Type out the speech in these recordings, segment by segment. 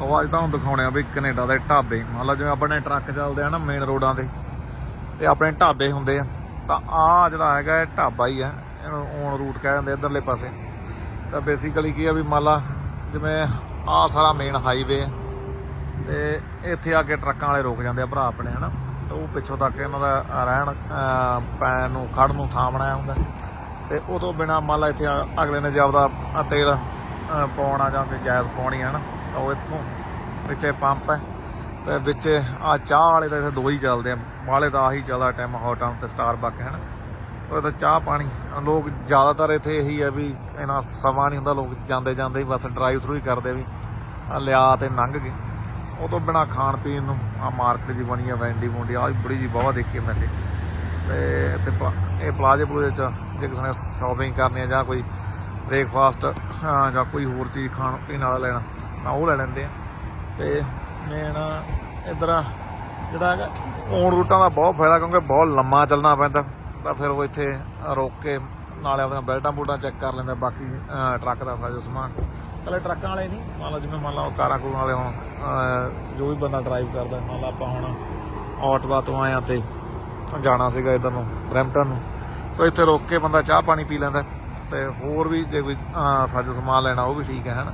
ਲਓ ਅੱਜ ਤੁਹਾਨੂੰ ਦਿਖਾਉਣੇ ਆ ਵੀ ਕੈਨੇਡਾ ਦੇ ਢਾਬੇ। ਮੰਨ ਲਓ ਜਿਵੇਂ ਆਪਣੇ ਟਰੱਕ ਚੱਲਦੇ ਆ ਨਾ ਮੇਨ ਰੋਡਾਂ ਤੇ ਤੇ ਆਪਣੇ ਢਾਬੇ ਹੁੰਦੇ ਆ। ਤਾਂ ਆ ਜਿਹੜਾ ਹੈਗਾ ਇਹ ਢਾਬਾ ਹੀ ਆ, ਇਹਨੂੰ ਔਨ ਰੂਟ ਕਹਿ ਦਿੰਦੇ ਇਧਰਲੇ ਪਾਸੇ। ਤਾਂ ਬੇਸਿਕਲੀ ਕੀ ਆ ਵੀ ਮੰਨ ਲਾ ਜਿਵੇਂ ਆ ਸਾਰਾ ਮੇਨ ਹਾਈਵੇ ਤੇ ਇੱਥੇ ਆ ਕੇ ਟਰੱਕਾਂ ਵਾਲੇ ਰੁਕ ਜਾਂਦੇ ਆ ਭਰਾ ਆਪਣੇ, ਹਨਾ? ਤਾਂ ਉਹ ਪਿੱਛੋਂ ਤੱਕ ਇਹਨਾਂ ਦਾ ਰਹਿਣ ਪੈਣ ਨੂੰ ਖੜਨ ਨੂੰ ਥਾਂ ਬਣਾਇਆ ਹੁੰਦਾ। ਤੇ ਉਹ ਤੋਂ ਬਿਨਾ ਮੰਨ ਲਾ ਇੱਥੇ ਆ- ਅਗਲੇ ਨੇ ਜੇ ਆਪਦਾ ਆਹ ਤੇਲ ਪਾਉਣਾ ਜਾਂ ਕੋਈ ਗੈਸ ਪਾਉਣੀ ਹੈ ਨਾ, ਤਾਂ ਉਹ ਇੱਥੋਂ ਵਿੱਚੇ ਪੰਪ ਹੈ, ਤੇ ਵਿੱਚ ਆ ਚਾਹ ਵਾਲੇ ਤਾਂ ਇੱਥੇ ਦੋ ਹੀ ਚੱਲਦੇ ਆ, ਵਾਲੇ ਤਾਂ ਆਹੀ ਚੱਲਦਾ ਟਾਈਮ ਹੌਟਾਂ ਤੇ ਸਟਾਰਬਕ ਹੈ ਨਾ। ਉਹ ਤਾਂ ਚਾਹ ਪਾਣੀ ਲੋਕ ਜ਼ਿਆਦਾਤਰ ਇੱਥੇ ਇਹੀ ਹੈ ਵੀ ਇਹਨਾਂ ਸਮਾਂ ਨਹੀਂ ਹੁੰਦਾ, ਲੋਕ ਜਾਂਦੇ ਜਾਂਦੇ ਹੀ ਬਸ ਡਰਾਈਵ ਥਰੂ ਹੀ ਕਰਦੇ ਵੀ ਲਿਆ ਤੇ ਲੰਘ ਗਏ। ਉਹ ਤੋਂ ਬਿਨਾ ਖਾਣ ਪੀਣ ਨੂੰ ਆ ਮਾਰਕੀਟ ਜੀ ਬਣੀ ਆ ਵੈਂਡੀ ਵੂੰਡੀ ਆ ਬੜੀ ਜੀ ਬਹੁਤ ਦੇਖੀ ਮੈਂ ਤੇ ਤੇ ਇੱਥੇ ਪਲਾ- ਇਹ ਪਲਾਜ਼ੇ ਪਲੂਜ਼ੇ ਚ ਜੇ ਕਿਸੇ ਨੇ ਸ਼ਾਪਿੰਗ ਕਰਨੀ ਆ ਜਾਂ ਕੋਈ ਬ੍ਰੇਕਫਾਸਟ ਜਾਂ ਕੋਈ ਹੋਰ ਚੀਜ਼ ਖਾਣ ਪੀਣ ਵਾਲਾ ਲੈਣਾ, ਤਾਂ ਉਹ ਲੈ ਲੈਂਦੇ ਆ। ਤੇ ਮੇਨ ਇਧਰ ਜਿਹੜਾ ਹੈਗਾ ਔਨ ਰੂਟਾਂ ਦਾ ਬਹੁਤ ਫਾਇਦਾ, ਕਿਉਂਕਿ ਬਹੁਤ ਲੰਮਾ ਚੱਲਣਾ ਪੈਂਦਾ। ਤਾਂ ਫਿਰ ਉਹ ਇੱਥੇ ਰੋਕ ਕੇ ਨਾਲੇ ਆਪਣੀਆਂ ਬੈਲਟਾਂ ਬੂਟਾਂ ਚੈੱਕ ਕਰ ਲੈਂਦੇ, ਬਾਕੀ ਟਰੱਕ ਦਾ ਸਾਜੋ ਸਮਾਨ। ਕੱਲੇ ਟਰੱਕਾਂ ਵਾਲੇ ਨਹੀਂ, ਮੰਨ ਲਓ ਜਿਵੇਂ ਮੰਨ ਲਓ ਕਾਰਾਂ ਕੂਰਾਂ ਵਾਲੇ ਹੁਣ ਜੋ ਵੀ ਬੰਦਾ ਡਰਾਈਵ ਕਰਦਾ, ਮੰਨ ਲਓ ਆਪਾਂ ਹੁਣ ਆਟਵਾ ਤੋਂ ਆਏ ਆ ਤੇ ਜਾਣਾ ਸੀਗਾ ਇਧਰ ਨੂੰ, ਬਰੈਂਪਟਨ ਨੂੰ। ਸੋ ਇੱਥੇ ਰੋਕ ਕੇ ਬੰਦਾ ਚਾਹ ਪਾਣੀ ਪੀ ਲੈਂਦਾ। ਤੇ ਹੋਰ ਵੀ ਜੇ ਕੋਈ ਸਾਜੋ ਸਮਾਨ ਲੈਣਾ, ਉਹ ਵੀ ਠੀਕ ਹੈ, ਹਨਾ?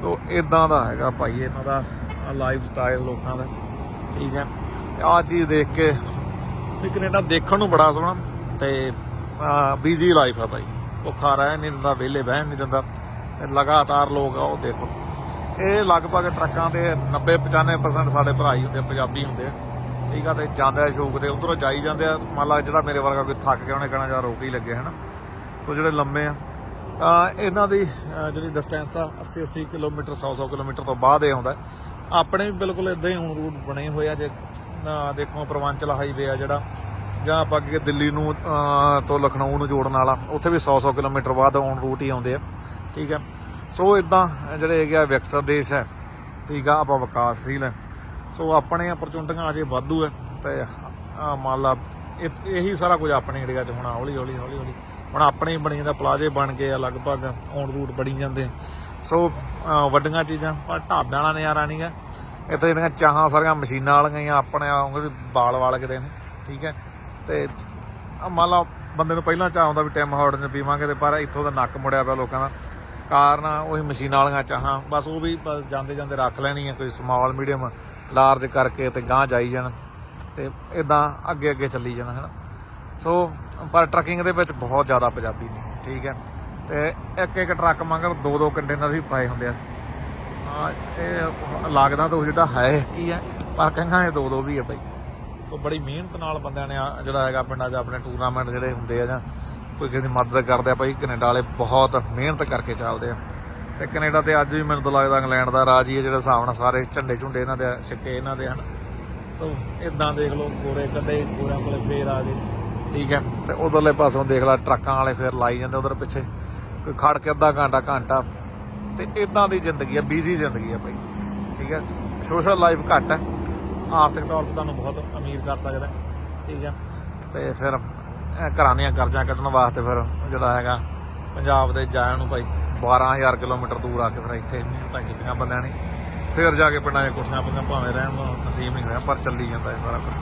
ਸੋ ਇਦਾਂ ਦਾ ਹੈਗਾ ਭਾਈ, ਇਹਨਾਂ ਦਾ ਲਾਈਫ ਸਟਾਈਲ ਲੋਕਾਂ ਦਾ। ਠੀਕ ਹੈ? ਆਹ ਚੀਜ਼ ਦੇਖ ਕੇ ਵੀ ਕੈਨੇਡਾ ਦੇਖਣ ਨੂੰ ਬੜਾ ਸੋਹਣਾ ਤੇ ਬੀਜ਼ੀ ਲਾਈਫ ਆ ਭਾਈ। ਭੁੱਖਾ ਰਹਿ ਨਹੀਂ ਦਿੰਦਾ, ਵਿਹਲੇ ਬਹਿਣ ਨਹੀਂ ਦਿੰਦਾ। ਤੇ ਲਗਾਤਾਰ ਲੋਕ ਆ, ਉਹ ਦੇਖੋ। ਇਹ ਲਗਭਗ ਟਰੱਕਾਂ ਤੇ 90 95% ਸਾਡੇ ਭਰਾ ਹੀ ਹੁੰਦੇ ਪੰਜਾਬੀ ਹੁੰਦੇ ਆ। ਠੀਕ ਆ, ਤੇ ਜਾਂਦਾ ਆ ਸ਼ੌਕ ਤੇ, ਉਧਰੋਂ ਜਾਈ ਜਾਂਦੇ ਆ। ਮੰਨ ਲਾ ਜਿਹੜਾ ਮੇਰੇ ਵਰਗਾ ਕੋਈ ਥੱਕ ਗਿਆ, ਉਹਨੇ ਕਹਿਣਾ ਜਾਂ ਰੋਕ ਹੀ ਲੱਗੇ, ਹਨਾ? ਸੋ ਜਿਹੜੇ ਲੰਮੇ ਆ ਇਹਨਾਂ ਦੀ ਜਿਹੜੀ ਡਿਸਟੈਂਸ ਆ 80 80 ਕਿਲੋਮੀਟਰ 100 100 ਕਿਲੋਮੀਟਰ ਤੋਂ ਬਾਅਦ ਇਹ ਆਉਂਦਾ। ਆਪਣੇ ਵੀ ਬਿਲਕੁਲ ਇਦਾਂ ਹੀ ਹੁਣ ਰੂਟ ਬਣੇ ਹੋਏ ਆ, ਜੇ ਦੇਖੋ ਪ੍ਰਵਾਂਚਲ ਹਾਈਵੇ ਆ ਜਿਹੜਾ, ਜਾਂ ਆਪਾਂ ਅੱਗੇ ਦਿੱਲੀ ਨੂੰ ਤੋਂ ਲਖਨਊ ਨੂੰ ਜੋੜਨ ਵਾਲਾ, ਉੱਥੇ ਵੀ 100 100 ਕਿਲੋਮੀਟਰ ਬਾਅਦ ਔਨ ਰੂਟ ਹੀ ਆਉਂਦੇ ਆ। ਠੀਕ ਹੈ ਸੋ ਇਦਾਂ ਜਿਹੜੇ ਹੈਗੇ ਆ ਵਿਕਸਿਤ ਦੇਸ਼ ਹੈ, ਠੀਕ ਆ, ਆਪਾਂ ਵਿਕਾਸਸ਼ੀਲ ਹੈ। ਸੋ ਆਪਣੇ ਅਪਰਚੁਨਟੀਆਂ ਅਜੇ ਵਾਧੂ ਹੈ, ਤੇ ਮੰਨ ਲਾ, ਇਹੀ ਸਾਰਾ ਕੁਝ ਆਪਣੇ ਇੰਡੀਆ 'ਚ ਹੋਣਾ ਹੌਲੀ ਹੌਲੀ ਹੌਲੀ ਹੌਲੀ ਹੁਣ ਆਪਣੇ ਹੀ ਬਣੀ ਜਾਂਦਾ ਪਲਾਜ਼ੇ ਬਣ ਗਏ ਆ ਲਗਭਗ ਔਨ ਰੂਟ ਬਣੀ ਜਾਂਦੇ ਸੋ ਵੱਡੀਆਂ ਚੀਜ਼ਾਂ ਪਰ ਢਾਬਿਆਂ ਵਾਲਾ ਨਜ਼ਾਰਾ ਨਹੀਂ ਗਾ ਇੱਥੇ ਜਿਹੜੀਆਂ ਚਾਹਾਂ ਸਾਰੀਆਂ ਮਸ਼ੀਨਾਂ ਵਾਲੀਆਂ ਹੀ ਆ, ਆਪਣੇ ਆਉਂਗੇ ਬਾਲ ਵਾਲ ਕਿਤੇ ਨੇ ਠੀਕ ਹੈ। ਤੇ ਮੰਨ ਲਓ ਬੰਦੇ ਨੂੰ ਪਹਿਲਾਂ ਚਾਹ ਆਉਂਦਾ ਵੀ ਟਿਮ ਹਾਰਡਨ ਪੀਵਾਂਗੇ ਤੇ ਪਰ ਇੱਥੋਂ ਦਾ ਨੱਕ ਮੁੜਿਆ ਪਿਆ ਲੋਕਾਂ ਦਾ। ਕਾਰਨ ਉਹੀ ਮਸ਼ੀਨਾਂ ਵਾਲੀਆਂ ਚਾਹਾਂ ਬਸ ਉਹ ਵੀ ਬਸ ਜਾਂਦੇ ਜਾਂਦੇ ਰੱਖ ਲੈਣੀ ਆ ਕੋਈ ਸਮਾਲ ਮੀਡੀਅਮ ਲਾਰਜ ਕਰਕੇ ਤੇ ਗਾਂ ਜਾਈ ਜਾਣ। ਤੇ ਇਦਾਂ ਅੱਗੇ ਅੱਗੇ ਚੱਲੀ ਜਾਣਾ ਹੈ ਨਾ ਸੋ, ਪਰ ਟਰੱਕਿੰਗ ਦੇ ਵਿੱਚ ਬਹੁਤ ਜ਼ਿਆਦਾ ਪੰਜਾਬੀ ਨੇ, ਠੀਕ ਹੈ। ਤੇ ਇੱਕ ਇੱਕ ਟਰੱਕ ਮਗਰ ਦੋ ਦੋ ਕੰਟੇਨਰ ਵੀ ਪਾਏ ਹੁੰਦੇ ਆ। ਹਾਂ, ਇਹ ਲੱਗਦਾ ਤਾਂ ਉਹ ਜਿਹੜਾ ਹੈ, ਕੀ ਹੈ, ਪਰ ਕਹਿੰਗਾ ਇਹ ਦੋ ਦੋ ਵੀ ਹੈ ਬਾਈ। ਸੋ, ਬੜੀ ਮਿਹਨਤ ਨਾਲ ਬੰਦਿਆਂ ਨੇ ਆ ਜਿਹੜਾ ਹੈਗਾ ਪਿੰਡਾਂ 'ਚ ਆਪਣੇ ਟੂਰਨਾਮੈਂਟ ਜਿਹੜੇ ਹੁੰਦੇ ਆ ਜਾਂ ਕੋਈ ਕਿਸੇ ਦੀ ਮਦਦ ਕਰਦੇ ਆ ਭਾਈ ਕੈਨੇਡਾ ਵਾਲੇ ਬਹੁਤ ਮਿਹਨਤ ਕਰਕੇ ਚੱਲਦੇ ਆ। ਤੇ ਕੈਨੇਡਾ ਤੇ ਅੱਜ ਵੀ ਮੈਨੂੰ ਤਾਂ ਲੱਗਦਾ ਇੰਗਲੈਂਡ ਦਾ ਰਾਜ ਹੀ ਹੈ ਜਿਹੜਾ ਹਿਸਾਬ ਨਾਲ ਸਾਰੇ ਝੰਡੇ ਝੁੰਡੇ ਇਹਨਾਂ ਦੇ ਛੱਕੇ ਇਹਨਾਂ ਦੇ ਹਨ। ਸੋ, ਇਦਾਂ ਦੇਖ ਲਓ, ਗੋਰੇ ਕੱਢੇ, ਗੋਰਿਆਂ ਕੋਲੇ ਫੇਰ ਆ ਗਏ। ਠੀਕ ਹੈ, ਤੇ ਉਧਰਲੇ ਪਾਸੋਂ ਦੇਖ ਲੈ ਟਰੱਕਾਂ ਵਾਲੇ ਫੇਰ ਲਾਈ ਜਾਂਦੇ ਉਧਰ ਪਿੱਛੇ। ਕੋਈ ਖੜ ਕੇ ਅੱਧਾ ਘੰਟਾ ਘੰਟਾ। ਤੇ ਇਦਾਂ ਦੀ ਜ਼ਿੰਦਗੀ ਹੈ ਬੀਜ਼ੀ ਜ਼ਿੰਦਗੀ ਹੈ ਭਾਈ ਠੀਕ ਹੈ ਸੋਸ਼ਲ ਲਾਈਫ ਘੱਟ ਹੈ। ਆਰਥਿਕ ਤੌਰ ਤੇ ਤੁਹਾਨੂੰ ਬਹੁਤ ਅਮੀਰ ਕਰ ਸਕਦਾ ਠੀਕ ਹੈ, ਤੇ ਫਿਰ ਘਰਾਂ ਦੀਆਂ ਕਰਜ਼ਾ ਕੱਢਣ ਵਾਸਤੇ ਫਿਰ ਜਿਹੜਾ ਹੈਗਾ, ਪੰਜਾਬ ਦੇ ਜਾਣ ਨੂੰ ਭਾਈ 12000 ਕਿਲੋਮੀਟਰ ਦੂਰ ਆ ਕੇ ਫਿਰ ਇੱਥੇ ਮਿਹਨਤਾਂ ਕੀਤੀਆਂ ਬੰਦਿਆਂ ਨੇ। ਫਿਰ ਜਾ ਕੇ ਪਿੰਡਾਂ 'ਚ ਕੋਠੀਆਂ ਪਈਆਂ ਭਾਵੇਂ ਰਹਿਣ ਨੂੰ ਨਸੀਬ ਨਹੀਂ ਹੋਇਆ, ਪਰ ਚੱਲੀ ਜਾਂਦਾ ਇਹ ਸਾਰਾ ਕੁਝ